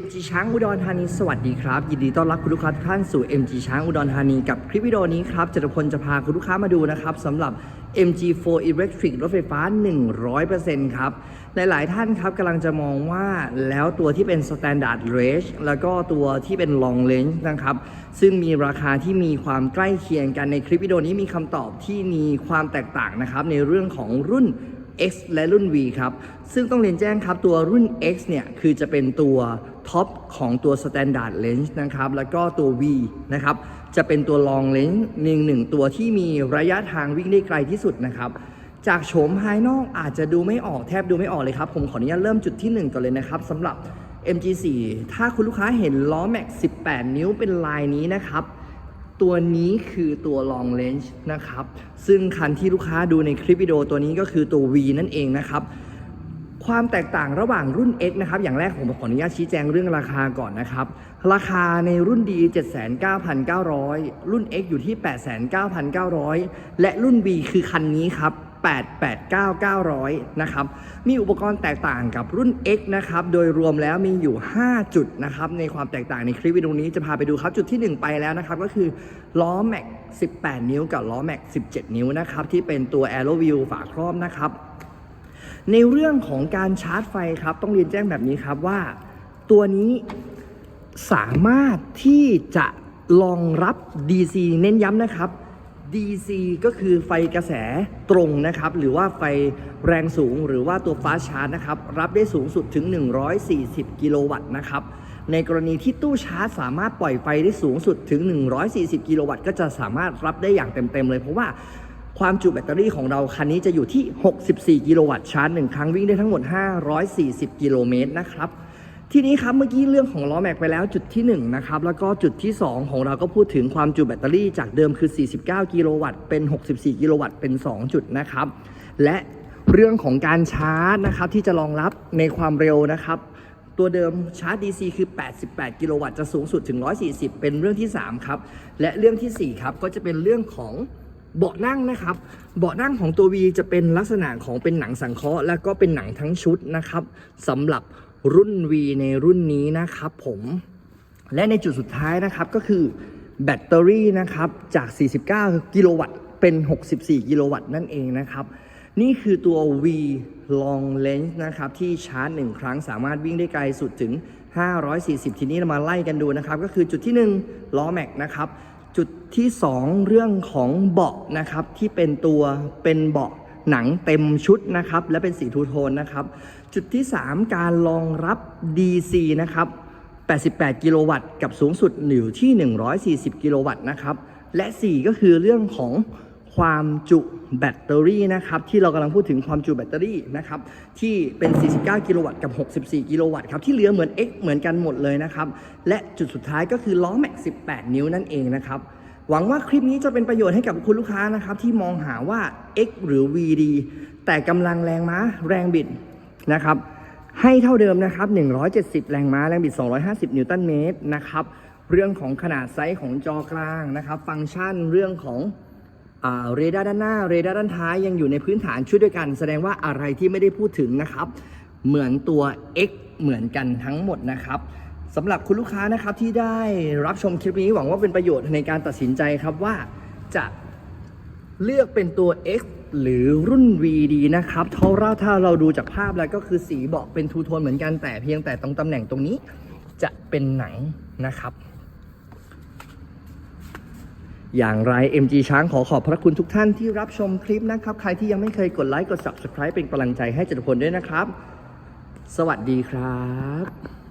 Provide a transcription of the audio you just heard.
MG ช้างอุดรธานีสวัสดีครับ ยินดีต้อนรับคุณลูกค้าทุกท่านสู่ MG ช้างอุดรธานีกับคลิปวิดีโอนี้ครับจตุพลจะพาคุณลูกค้ามาดูนะครับสำหรับ MG4 Electric รถไฟฟ้า 100%ครับ หลายๆท่านครับกำลังจะมองว่าแล้วตัวที่เป็น Standard Range แล้วก็ตัวที่เป็น Long Range นะครับ ซึ่งมีราคาที่มีความใกล้เคียงกันในคลิปวิดีโอนี้มีคำตอบที่มีความแตกต่างนะครับ ในเรื่องของรุ่น X และรุ่น V ครับ ซึ่งต้องเรียนแจ้งครับตัวรุ่น X เนี่ยคือจะเป็นตัว ท็อปของตัว Standard Range นะครับ แล้วก็ตัว V นะครับ จะเป็นตัว Long Range หนึ่งหนึ่งตัวที่มีระยะทางวิ่งได้ไกลที่สุดนะครับ จากโฉมภายนอกอาจจะดูไม่ออกแทบดูไม่ออกเลยครับ ผมขออนุญาตเริ่มจุดที่ 1ก่อนเลยนะครับสำหรับ MG4 ถ้าคุณลูกค้าเห็นล้อแม็ก18 นิ้วเป็นลายนี้นะครับ ตัวนี้คือตัว long range นะครับ ซึ่งคันที่ลูกค้าดูในคลิปวิดีโอตัวนี้ก็คือตัว V นั่นเองนะครับ ความแตกต่างระหว่างรุ่น X นะครับ อย่างแรกผมขออนุญาตชี้แจงเรื่องราคาก่อนนะครับ ราคาในรุ่น D 79,900 รุ่น X อยู่ที่ 89,900 และรุ่น V คือคันนี้ครับ 889,900 นะครับ มีอุปกรณ์แตกต่างกับรุ่น X นะครับ โดยรวมแล้วมีอยู่ 5 จุดนะครับ ในความแตกต่างในคลิปวิดีโอนี้จะพาไปดูครับ จุดที่ 1 ไปแล้วนะครับ ก็คือล้อแม็ก 18 นิ้วกับล้อแม็ก 17 นิ้วนะครับ ที่เป็นตัว Aero View ฝาครอบนะครับ ในเรื่องของการชาร์จไฟครับ ต้องเรียนแจ้งแบบนี้ครับว่า ตัวนี้สามารถที่จะรองรับ DC เน้นย้ำนะครับ DC ก็คือไฟกระแสตรงนะครับ หรือว่าไฟแรงสูงหรือว่าตัวฟ้าชาร์จนะครับ รับได้สูงสุดถึง 140 กิโลวัตต์นะครับ ในกรณีที่ตู้ชาร์จสามารถปล่อยไฟได้สูงสุดถึง 140 กิโลวัตต์ก็จะสามารถรับได้อย่างเต็ม ๆ เลยเพราะว่า ความจุแบตเตอรี่ของเราคันนี้จะอยู่ที่ 64 กิโลวัตต์ชาร์จ1ครั้งวิ่งได้ทั้งหมด 540 กิโลเมตรนะครับทีนี้ครับเมื่อกี้เรื่องของล้อแม็กไปแล้วจุดที่1นะครับแล้วก็จุดที่ 2 ของเราก็พูดถึงความจุแบตเตอรี่จากเดิมคือ 49 กิโลวัตต์เป็น 64 กิโลวัตต์เป็น 2 จุดนะครับ และเรื่องของการชาร์จนะครับที่จะรองรับในความเร็วนะครับ ตัวเดิมชาร์จ DC คือ 88 กิโลวัตต์จะสูงสุดถึง 140 เป็นเรื่องที่ 3 ครับ และเรื่องทีสี่4 ครับก็จะเป็นเรื่องของ เบาะนั่งนะครับ เบาะนั่งของตัว V จะเป็นลักษณะของเป็นหนังสังเคราะห์และก็เป็นหนังทั้งชุดนะครับสำหรับรุ่น V ในรุ่นนี้นะครับผมและในจุดสุดท้ายนะครับก็คือแบตเตอรี่นะครับจาก 49 กิโลวัตต์เป็น 64 กิโลวัตต์นั่นเองนะครับ นี่คือตัว V Long Range นะครับที่ชาร์จ 1 ครั้งสามารถวิ่งได้ไกลสุดถึง 540 ทีนี้เรามาไล่กันดูนะครับ ก็คือจุดที่ 1 ล้อแม็กนะครับ จุดที่ 2 เรื่องของเบาะนะครับที่เป็นตัวเป็นเบาะหนังเต็มชุดนะครับและเป็นสีทูโทนนะครับ จุดที่ 3 การรองรับ DC นะครับ 88 กิโลวัตต์กับสูงสุดอยู่ที่ 140 กิโลวัตต์นะครับ และ 4 ก็คือเรื่องของ ความจุแบตเตอรี่นะครับที่เรากำลังพูดถึงความจุแบตเตอรี่นะครับที่เป็น 49 กิโลวัตต์กับ 64 กิโลวัตต์ครับที่เหลือเหมือน X เหมือนกันหมดเลยนะครับและจุดสุดท้ายก็คือล้อแม็ก 18 นิ้วนั่นเองนะครับหวังว่าคลิปนี้จะเป็นประโยชน์ให้กับคุณลูกค้านะครับที่มองหาว่า X หรือ VD แต่กำลังแรงม้าแรงบิดนะครับให้เท่าเดิมนะครับ 170 แรงม้า แรงบิด 250 นิวตันเมตรนะครับ เรื่องของขนาดไซส์ของจอกลางนะครับ ฟังก์ชันเรื่องของ เรดาร์ด้านหน้า เรดาร์ด้านท้ายยังอยู่ในพื้นฐานชุดด้วยกัน แสดงว่าอะไรที่ไม่ได้พูดถึงนะครับ เหมือนตัว X เหมือนกันทั้งหมดนะครับสำหรับคุณลูกค้านะครับที่ได้รับชมคลิปนี้หวังว่าเป็นประโยชน์ในการตัดสินใจครับว่าจะเลือกเป็นตัว X หรือรุ่น V ดีนะครับเพราะว่าถ้าเราดูจากภาพแล้วก็คือสีเบาะเป็นทูโทนเหมือนกันแต่เพียงแต่ตรงตำแหน่งตรงนี้ จะเป็นหนังนะครับ อย่างไร MG ช้างขอขอบพระคุณทุกท่านที่รับชมคลิปนะครับ ใครที่ยังไม่เคยกดไลค์กด Subscribe เป็นกำลังใจให้จตุพลด้วยนะครับ สวัสดีครับ